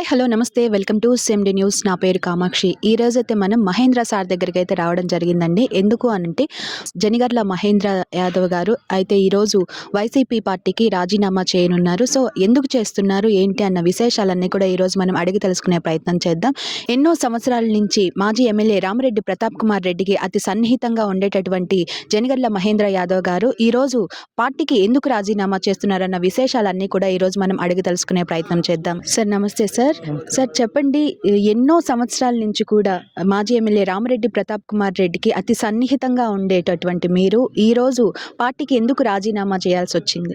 Hi hello నమస్తే. Welcome to సెమ్డి news. నా పేరు కామాక్షి. ఈ రోజు అయితే మనం మహేంద్ర సార్ దగ్గరికి అయితే రావడం జరిగిందండి. ఎందుకు అనంటే జనిగర్ల మహేంద్ర యాదవ్ గారు అయితే ఈరోజు వైసీపీ పార్టీకి రాజీనామా చేయనున్నారు. సో ఎందుకు చేస్తున్నారు? ఏంటి అన్న విశేషాలన్నీ కూడా ఈరోజు మనం అడిగి తెలుసుకునే ప్రయత్నం చేద్దాం. ఎన్నో సంవత్సరాల నుంచి మాజీ ఎమ్మెల్యే రామరెడ్డి ప్రతాప్ కుమార్ రెడ్డికి అతి సన్నిహితంగా ఉండేటటువంటి జనిగర్ల మహేంద్ర యాదవ్ గారు ఈరోజు పార్టీకి ఎందుకు రాజీనామా చేస్తున్నారన్న విశేషాలన్నీ కూడా ఈరోజు మనం అడిగి తెలుసుకునే ప్రయత్నం చేద్దాం. సార్ నమస్తే సార్. సార్. చెప్పండి ఎన్నో సంవత్సరాల నుంచి కూడా మాజీ ఎమ్మెల్యే రామరెడ్డి ప్రతాప్ కుమార్ రెడ్డికి అతి సన్నిహితంగా ఉండేటటువంటి మీరు ఈరోజు పార్టీకి ఎందుకు రాజీనామా చేయాల్సి వచ్చింది?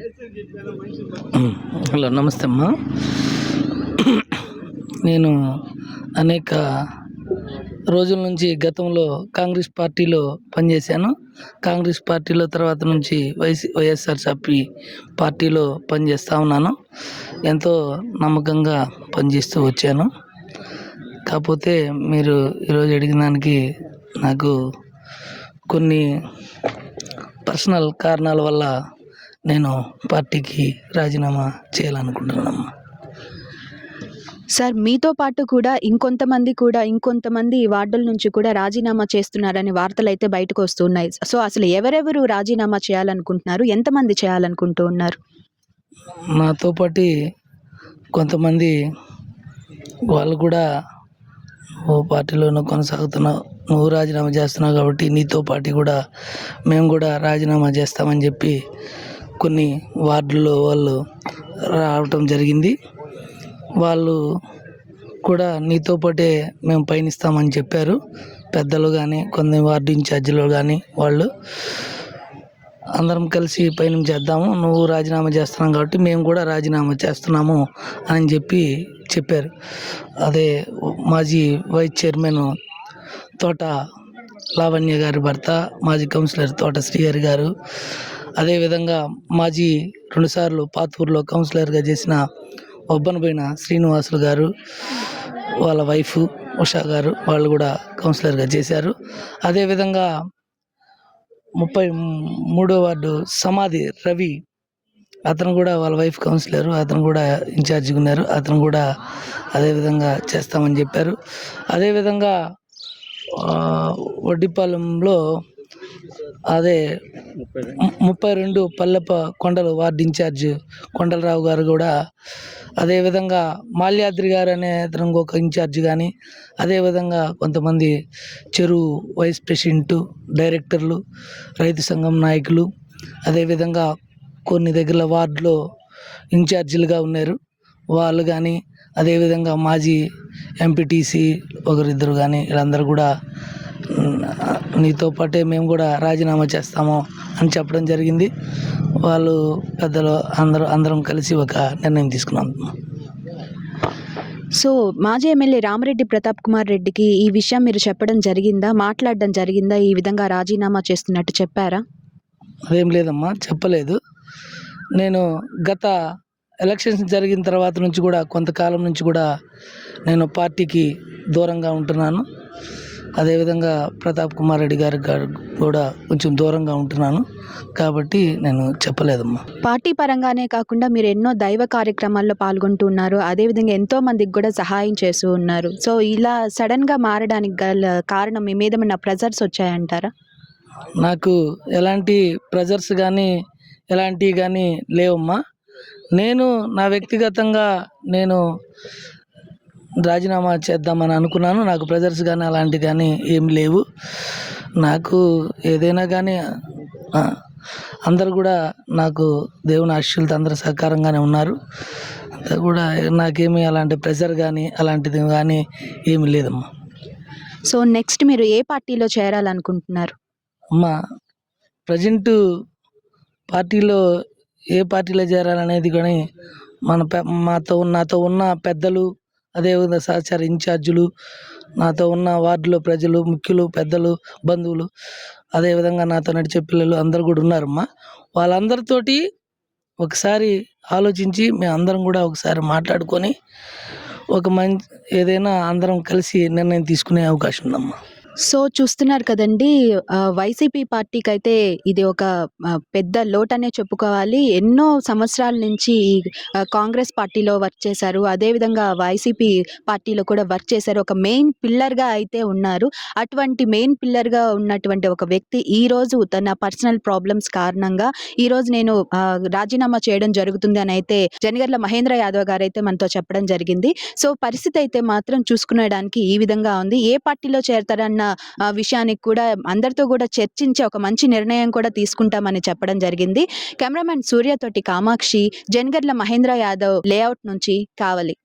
హలో నమస్తే అమ్మా. నేను అనేక రోజుల నుంచి గతంలో కాంగ్రెస్ పార్టీలో పనిచేశాను. కాంగ్రెస్ పార్టీలో తర్వాత నుంచి వైసీ వైఎస్ఆర్సీపీ పార్టీలో పనిచేస్తూ ఉన్నాను. ఎంతో నమ్మకంగా పనిచేస్తూ వచ్చాను. కాకపోతే మీరు ఈరోజు అడిగిన దానికి నాకు కొన్ని పర్సనల్ కారణాల వల్ల నేను పార్టీకి రాజీనామా చేయాలనుకుంటున్నానమ్మా సార్ మీతో పాటు కూడా ఇంకొంతమంది కూడా ఇంకొంతమంది ఈ వార్డుల నుంచి కూడా రాజీనామా చేస్తున్నారని వార్తలు అయితే బయటకు వస్తున్నాయి. సో అసలు ఎవరెవరు రాజీనామా చేయాలనుకుంటున్నారు? ఎంతమంది చేయాలనుకుంటూ ఉన్నారు? నాతో పాటు కొంతమంది వాళ్ళు కూడా ఓ పార్టీలోనూ కొనసాగుతున్నావు నువ్వు రాజీనామా చేస్తున్నావు కాబట్టి నీతో పాటు కూడా మేము కూడా రాజీనామా చేస్తామని చెప్పి కొన్ని వార్డుల్లో వాళ్ళు రావటం జరిగింది. వాళ్ళు కూడా నీతో పాటే మేము పయనిస్తామని చెప్పారు. పెద్దలు కానీ కొన్ని వార్డు ఇన్ఛార్జీలు కానీ వాళ్ళు. అందరం కలిసి పయనం చేద్దాము. నువ్వు రాజీనామా చేస్తున్నావు కాబట్టి మేము కూడా రాజీనామా చేస్తున్నాము అని చెప్పి చెప్పారు. అదే మాజీ వైస్ చైర్మన్ తోట లావణ్య గారి భర్త మాజీ కౌన్సిలర్ తోట శ్రీహరి గారు. అదేవిధంగా మాజీ రెండుసార్లు పాతూరులో కౌన్సిలర్గా చేసిన ఒబ్బనపోయిన శ్రీనివాసులు గారు వాళ్ళ వైఫ్ ఉషా గారు వాళ్ళు కూడా కౌన్సిలర్గా చేశారు. అదేవిధంగా ముప్పై మూడో వార్డు సమాధి రవి అతను కూడా వాళ్ళ వైఫ్ కౌన్సిలర్ అతను కూడా ఇన్ఛార్జిగా ఉన్నారు. అతను కూడా అదేవిధంగా చేస్తామని చెప్పారు. అదేవిధంగా వడ్డీపాలెంలో వడ్డిపాలెంలో అదే ముప్పై రెండు పల్లెప కొండలు వార్డు ఇన్ఛార్జ్ కొండలరావు గారు కూడా అదేవిధంగా మాల్యాద్రి గారు అనే అతను ఇంకొక ఇన్ఛార్జ్ కానీ అదేవిధంగా కొంతమంది చెరువు వైస్ ప్రెసిడెంట్ డైరెక్టర్లు రైతు సంఘం నాయకులు అదేవిధంగా కొన్ని దగ్గర వార్డులో ఇన్ఛార్జీలుగా ఉన్నారు. వాళ్ళు కానీ అదేవిధంగా మాజీ ఎంపీటీసీ ఒకరిద్దరు కానీ వీళ్ళందరూ కూడా నీతో పాటే మేము కూడా రాజీనామా చేస్తాము అని చెప్పడం జరిగింది. వాళ్ళు పెద్దలు అందరూ అందరం కలిసి ఒక నిర్ణయం తీసుకున్నాం. సో మాజీ ఎమ్మెల్యే రామరెడ్డి ప్రతాప్ కుమార్ రెడ్డికి ఈ విషయం మీరు చెప్పడం జరిగిందా? మాట్లాడడం జరిగిందా? ఈ విధంగా రాజీనామా చేస్తున్నట్టు చెప్పారా? అదేం లేదమ్మా చెప్పలేదు. నేను గత ఎలక్షన్స్ జరిగిన తర్వాత నుంచి కూడా కొంతకాలం నుంచి కూడా నేను పార్టీకి దూరంగా ఉంటున్నాను. అదేవిధంగా ప్రతాప్ కుమార్ రెడ్డి గారి కూడా కొంచెం దూరంగా ఉంటున్నాను. కాబట్టి నేను చెప్పలేదమ్మా. పార్టీ పరంగానే కాకుండా మీరు ఎన్నో దైవ కార్యక్రమాల్లో పాల్గొంటూ ఉన్నారు. అదేవిధంగా ఎంతో మందికి కూడా సహాయం చేస్తూ ఉన్నారు. సో ఇలా సడన్గా మారడానికి గల కారణం మీ మీద ఏమైనా ప్రెజర్స్ వచ్చాయంటారా? నాకు ఎలాంటి ప్రెజర్స్ కానీ ఎలాంటివి కానీ లేవమ్మా. నేను నా వ్యక్తిగతంగా నేను రాజీనామా చేద్దామని అనుకున్నాను. నాకు ప్రెజర్స్ కానీ అలాంటివి కానీ ఏమి లేవు. నాకు ఏదైనా కానీ అందరు కూడా నాకు దేవుని ఆశీస్సులతో అందరూ సహకారంగానే ఉన్నారు. అంతా కూడా నాకేమీ అలాంటి ప్రెజర్ కానీ అలాంటిది కానీ ఏమీ లేదమ్మా. సో నెక్స్ట్ మీరు ఏ పార్టీలో చేరాలనుకుంటున్నారు? అమ్మ ప్రజెంట్ పార్టీలో ఏ పార్టీలో చేరాలనేది కానీ మన పె- మాతో నాతో ఉన్న పెద్దలు అదేవిధంగా సహచార ఇన్ఛార్జీలు నాతో ఉన్న వార్డులో ప్రజలు ముఖ్యులు పెద్దలు బంధువులు అదేవిధంగా నాతో నడిచే పిల్లలు అందరు కూడా ఉన్నారమ్మా. వాళ్ళందరితోటి ఒకసారి ఆలోచించి మేము అందరం కూడా ఒకసారి మాట్లాడుకొని ఒక మంచి ఏదైనా అందరం కలిసి నిర్ణయం తీసుకునే అవకాశం ఉందమ్మా. సో చూస్తున్నారు కదండీ! వైసీపీ పార్టీకి అయితే ఇది ఒక పెద్ద లోటనే చెప్పుకోవాలి. ఎన్నో సంవత్సరాల నుంచి కాంగ్రెస్ పార్టీలో వర్క్ చేశారు. అదేవిధంగా వైసీపీ పార్టీలో కూడా వర్క్ చేశారు. ఒక మెయిన్ పిల్లర్‌గా అయితే ఉన్నారు. అటువంటి మెయిన్ పిల్లర్‌గా ఉన్నటువంటి ఒక వ్యక్తి ఈరోజు తన పర్సనల్ ప్రాబ్లమ్స్ కారణంగా ఈరోజు నేను రాజీనామా చేయడం జరుగుతుంది అని అయితే జనగర్ల మహేంద్ర యాదవ్ గారైతే మనతో చెప్పడం జరిగింది. సో పరిస్థితి అయితే మాత్రం చూసుకునేడానికి ఈ విధంగా ఉంది. ఏ పార్టీలో చేరతారన్న విషయానికి కూడా అందరితో కూడా చర్చించి ఒక మంచి నిర్ణయం కూడా తీసుకుంటామని చెప్పడం జరిగింది. కెమెరామెన్ సూర్య తోటి కామాక్షి, జనగర్ల మహేంద్ర యాదవ్ లేఅవుట్ నుంచి కావలి.